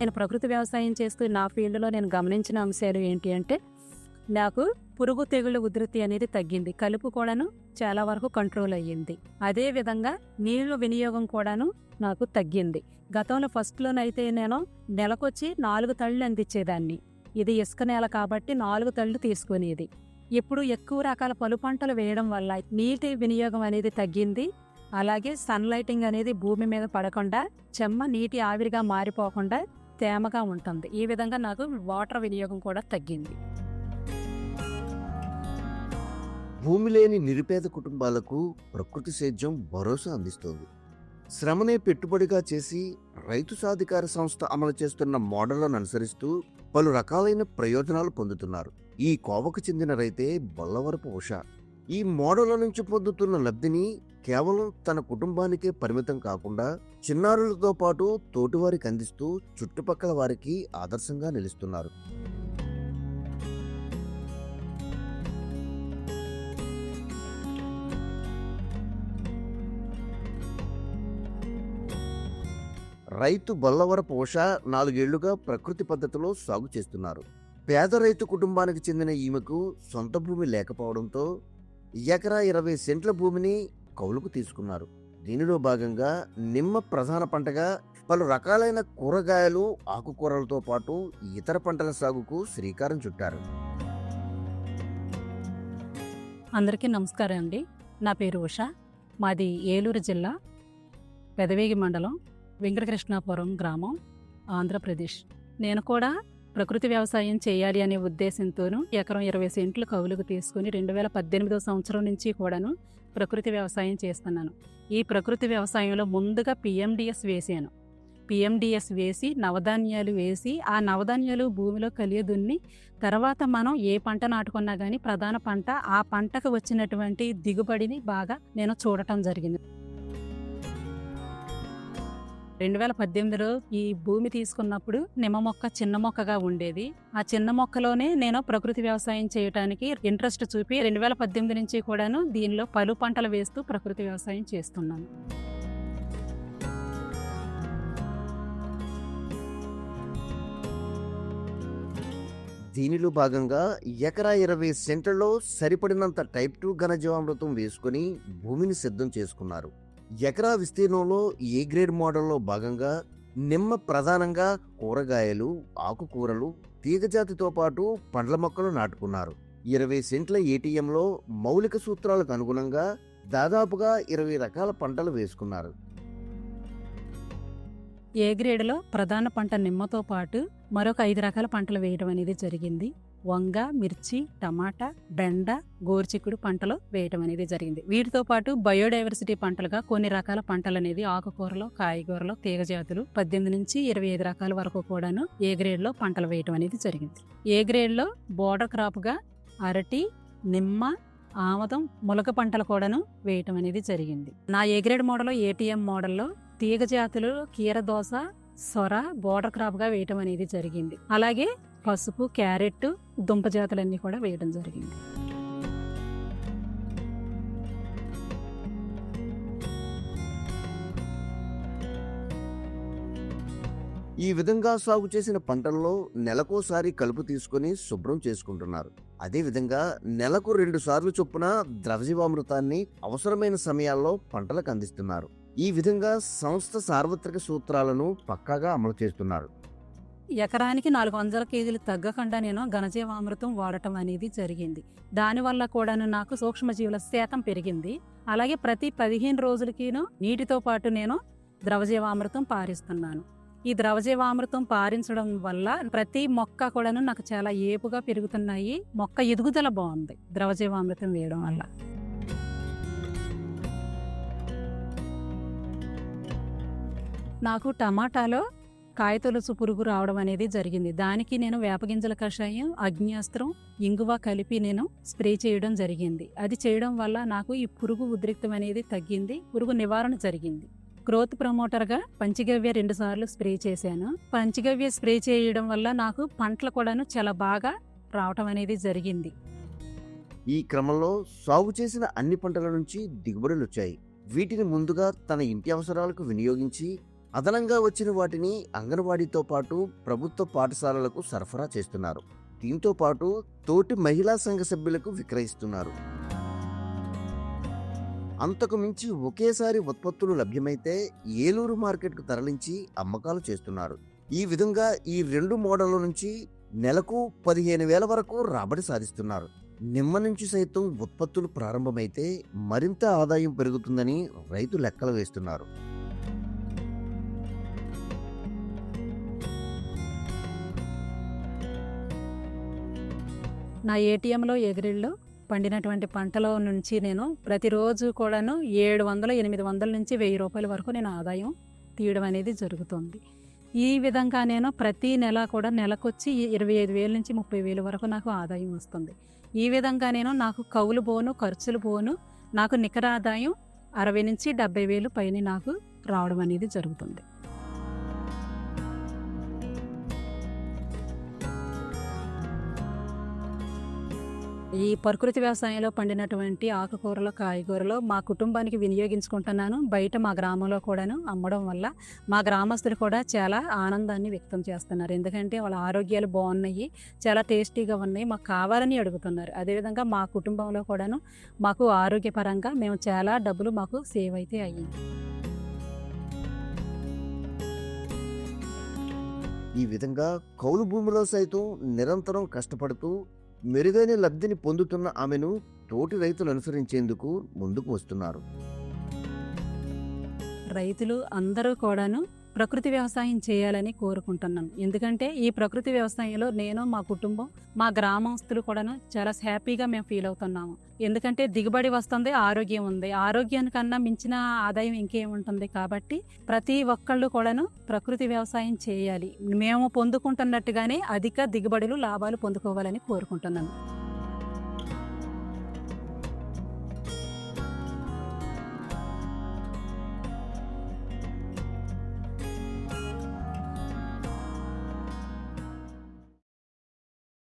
నేను ప్రకృతి వ్యవసాయం చేస్తూ నా ఫీల్డ్లో నేను గమనించిన అంశాలు ఏంటి అంటే నాకు పురుగు తెగుళ్ళ ఉధృతి అనేది తగ్గింది. కలుపు కూడాను చాలా వరకు కంట్రోల్ అయ్యింది. అదే విధంగా నీళ్ళ వినియోగం కూడాను నాకు తగ్గింది. గతంలో ఫస్ట్లోనైతే నేను నెలకొచ్చి నాలుగు తళ్ళు అందించేదాన్ని. ఇది ఇసుక నేల కాబట్టి నాలుగు తళ్ళు తీసుకునేది. ఇప్పుడు ఎక్కువ రకాల పలు పంటలు వేయడం వల్ల నీటి వినియోగం అనేది తగ్గింది. అలాగే సన్లైటింగ్ అనేది భూమి మీద పడకుండా చెమ్మ నీటి ఆవిరిగా మారిపోకుండా తేమగా ఉంటుంది. ఈ విధంగా నాకు వాటర్ వినియోగం కూడా తగ్గింది. భూమి లేని నిరుపేద కుటుంబాలకు ప్రకృతి సేద్యం భరోసా అందిస్తోంది. శ్రమనే పెట్టుబడిగా చేసి రైతు సాధికార సంస్థ అమలు చేస్తున్న మోడళ్ళను అనుసరిస్తూ పలు రకాలైన ప్రయోజనాలు పొందుతున్నారు. ఈ కోవకు చెందిన రైతే బొల్లవరపు ఉష. ఈ మోడళ్ళ నుంచి పొందుతున్న లబ్ధిని కేవలం తన కుటుంబానికే పరిమితం కాకుండా చిన్నారులతో పాటు తోటివారికి అందిస్తూ చుట్టుపక్కల వారికి ఆదర్శంగా నిలుస్తున్నారు. రైతు బొల్లవరపు ఉష నాలుగేళ్ళుగా ప్రకృతి పద్ధతిలో సాగు చేస్తున్నారు. పేద రైతు కుటుంబానికి చెందిన ఈమెకు సొంత భూమి లేకపోవడంతో ఎకరా ఇరవై సెంట్ల భూమిని కౌలుకు తీసుకున్నారు. దీనిలో భాగంగా నిమ్మ ప్రధాన పంటగా పలు రకాలైన కూరగాయలు ఆకుకూరలతో పాటు ఇతర పంటల సాగుకు శ్రీకారం చుట్టారు. అందరికీ నమస్కారం అండి. నా పేరు ఉష. మాది ఏలూరు జిల్లా పెదవేగి మండలం వెంకటకృష్ణాపురం గ్రామం ఆంధ్రప్రదేశ్. నేను కూడా ప్రకృతి వ్యవసాయం చేయాలి అనే ఉద్దేశంతోనూ ఎకరం ఇరవై సెంట్లు కవులకు తీసుకుని రెండు వేల పద్దెనిమిదో సంవత్సరం నుంచి కూడాను ప్రకృతి వ్యవసాయం చేస్తున్నాను. ఈ ప్రకృతి వ్యవసాయంలో ముందుగా పిఎండిఎస్ వేసాను. పిఎండిఎస్ వేసి నవధాన్యాలు వేసి ఆ నవధాన్యాలు భూమిలో కలియదున్ని తర్వాత మనం ఏ పంట నాటుకున్నా కానీ ప్రధాన పంట ఆ పంటకు వచ్చినటువంటి దిగుబడిని బాగా నేను చూడటం జరిగింది. రెండు వేల పద్దెనిమిదిలో ఈ భూమి తీసుకున్నప్పుడు నిమ్మ మొక్క చిన్న మొక్కగా ఉండేది. ఆ చిన్న మొక్కలోనే నేను ప్రకృతి వ్యవసాయం చేయడానికి ఇంట్రెస్ట్ చూపి రెండు వేల పద్దెనిమిది నుంచి కూడాను దీనిలో పలు పంటలు వేస్తూ ప్రకృతి వ్యవసాయం చేస్తున్నాను. దీనిలో భాగంగా ఎకరా ఇరవై సెంట్లలో సరిపడినంత టైప్ టూ ఘనజీవామృతం వేసుకుని భూమిని సిద్ధం చేసుకున్నారు. ఎకరా విస్తీర్ణంలో ఏ గ్రేడ్ మోడల్లో భాగంగా నిమ్మ ప్రధానంగా కూరగాయలు ఆకుకూరలు తీగజాతితో పాటు పండ్ల మొక్కలు నాటుకున్నారు. ఇరవై సెంట్ల ఏటీఎంలో మౌలిక సూత్రాలకు అనుగుణంగా దాదాపుగా ఇరవై రకాల పంటలు వేసుకున్నారు. ఏ గ్రేడ్లో ప్రధాన పంట నిమ్మతో పాటు మరొక ఐదు రకాల పంటలు వేయడం అనేది జరిగింది. వంగ మిర్చి టమాటా బెండ గోరుచిక్కుడు పంటలు వేయటం అనేది జరిగింది. వీటితో పాటు బయోడైవర్సిటీ పంటలుగా కొన్ని రకాల పంటలు అనేది ఆకుకూరలు కాయగూరలు తీగ జాతులు పద్దెనిమిది నుంచి ఇరవై ఐదు రకాల వరకు కూడాను ఏ గ్రేడ్లో పంటలు వేయటం అనేది జరిగింది. ఏ గ్రేడ్లో బోర్డర్ క్రాప్గా అరటి నిమ్మ ఆమదం ములక పంటలు కూడాను వేయటం అనేది జరిగింది. నా ఏ గ్రేడ్ మోడల్ ఏటీఎం మోడల్లో తీగ జాతులు కీరదోస సొర బోర్డర్ క్రాప్గా వేయటం అనేది జరిగింది. అలాగే పసుపు క్యారెట్ దుంప జాతులన్నీ కూడా వేయడం జరిగింది. ఈ విధంగా సాగు చేసిన పంటల్లో నెలకోసారి కలుపు తీసుకొని శుభ్రం చేసుకుంటున్నారు. అదేవిధంగా నెలకు రెండు సార్లు చొప్పున ద్రవజీవామృతాన్ని అవసరమైన సమయాల్లో పంటలకు అందిస్తున్నారు. ఈ విధంగా సంస్థ సార్వత్రిక సూత్రాలను పక్కాగా అమలు చేస్తున్నారు. ఎకరానికి నాలుగు వందల కేజీలు తగ్గకుండా నేను ఘనజీవామృతం వాడటం అనేది జరిగింది. దానివల్ల కూడాను నాకు సూక్ష్మజీవుల శాతం పెరిగింది. అలాగే ప్రతి పదిహేను రోజులకిను నీటితో పాటు నేను ద్రవజీవామృతం పారిస్తున్నాను. ఈ ద్రవజీవామృతం పారించడం వల్ల ప్రతి మొక్క కూడాను నాకు చాలా ఏపుగా పెరుగుతున్నాయి. మొక్క ఎదుగుదల బాగుంది ద్రవజీవామృతం వేయడం వల్ల. నాకు టమాటాలో కాయతొలుసు పురుగు రావడం అనేది జరిగింది. దానికి నేను వేపగింజల కషాయం అగ్నియాస్త్రం ఇంగువ కలిపి నేను స్ప్రే చేయడం జరిగింది. అది చేయడం వల్ల నాకు ఈ పురుగు ఉద్రిక్తం అనేది తగ్గింది పురుగు నివారణ జరిగింది. గ్రోత్ ప్రమోటర్గా పంచగవ్య రెండు సార్లు స్ప్రే చేశాను. పంచగవ్య స్ప్రే చేయడం వల్ల నాకు పంటలు కూడాను చాలా బాగా రావటం అనేది జరిగింది. ఈ క్రమంలో సాగు చేసిన అన్ని పంటల నుంచి దిగుబడులు వచ్చాయి. వీటిని ముందుగా తన ఇంటి అవసరాలకు వినియోగించి అదనంగా వచ్చిన వాటిని అంగన్వాడీతో పాటు ప్రభుత్వ పాఠశాలలకు సరఫరా చేస్తున్నారు. దీంతో పాటు తోటి మహిళా సంఘ సభ్యులకు విక్రయిస్తున్నారు. అంతకు మించి ఒకేసారి ఉత్పత్తులు లభ్యమైతే ఏలూరు మార్కెట్కు తరలించి అమ్మకాలు చేస్తున్నారు. ఈ విధంగా ఈ రెండు మోడళ్ళ నుంచి నెలకు పదిహేను వేల వరకు రాబడి సాధిస్తున్నారు. నిమ్మ నుంచి సైతం ఉత్పత్తులు ప్రారంభమైతే మరింత ఆదాయం పెరుగుతుందని రైతు లెక్కలు వేస్తున్నారు. నా ఏటీఎంలో ఎగిరిళ్ళు పండినటువంటి పంటలో నుంచి నేను ప్రతిరోజు కూడాను ఏడు వందలు ఎనిమిది వందల నుంచి వెయ్యి రూపాయల వరకు నేను ఆదాయం తీయడం అనేది జరుగుతుంది. ఈ విధంగా నేను ప్రతి నెల కూడా నెలకొచ్చి ఇరవై ఐదు వేల నుంచి ముప్పై వేల వరకు నాకు ఆదాయం వస్తుంది. ఈ విధంగా నేను నాకు కౌలు పోను ఖర్చులు పోను నాకు నికర ఆదాయం అరవై నుంచి డెబ్బై వేలు పైన నాకు రావడం అనేది జరుగుతుంది. ఈ ప్రకృతి వ్యవసాయంలో పండినటువంటి ఆకుకూరలు కాయగూరలు మా కుటుంబానికి వినియోగించుకుంటున్నాను. బయట మా గ్రామంలో కూడాను అమ్మడం వల్ల మా గ్రామస్తులు కూడా చాలా ఆనందాన్ని వ్యక్తం చేస్తున్నారు. ఎందుకంటే వాళ్ళ ఆరోగ్యాలు బాగున్నాయి చాలా టేస్టీగా ఉన్నాయి మాకు కావాలని అడుగుతున్నారు. అదేవిధంగా మా కుటుంబంలో కూడాను మాకు ఆరోగ్యపరంగా మేము చాలా డబ్బులు మాకు సేవ్ అయితే అయ్యింది ఈ విధంగా కౌలు భూమిలో సైతం నిరంతరం కష్టపడుతూ మెరుగైన లబ్ధిని పొందుతున్న ఆమెను తోటి రైతులు అనుసరించేందుకు ముందుకు వస్తున్నారు. రైతులు అందరూ కూడాను ప్రకృతి వ్యవసాయం చేయాలని కోరుకుంటున్నాను. ఎందుకంటే ఈ ప్రకృతి వ్యవసాయంలో నేను మా కుటుంబం మా గ్రామస్తులు కూడాను చాలా హ్యాపీగా మేము ఫీల్ అవుతున్నాము. ఎందుకంటే దిగుబడి వస్తుంది ఆరోగ్యం ఉంది. ఆరోగ్యానికన్నా మించిన ఆదాయం ఇంకేముంటుంది కాబట్టి ప్రతి ఒక్కళ్ళు కూడాను ప్రకృతి వ్యవసాయం చేయాలి. మేము పొందుకుంటున్నట్టుగానే అధిక దిగుబడులు లాభాలు పొందుకోవాలని కోరుకుంటున్నాను.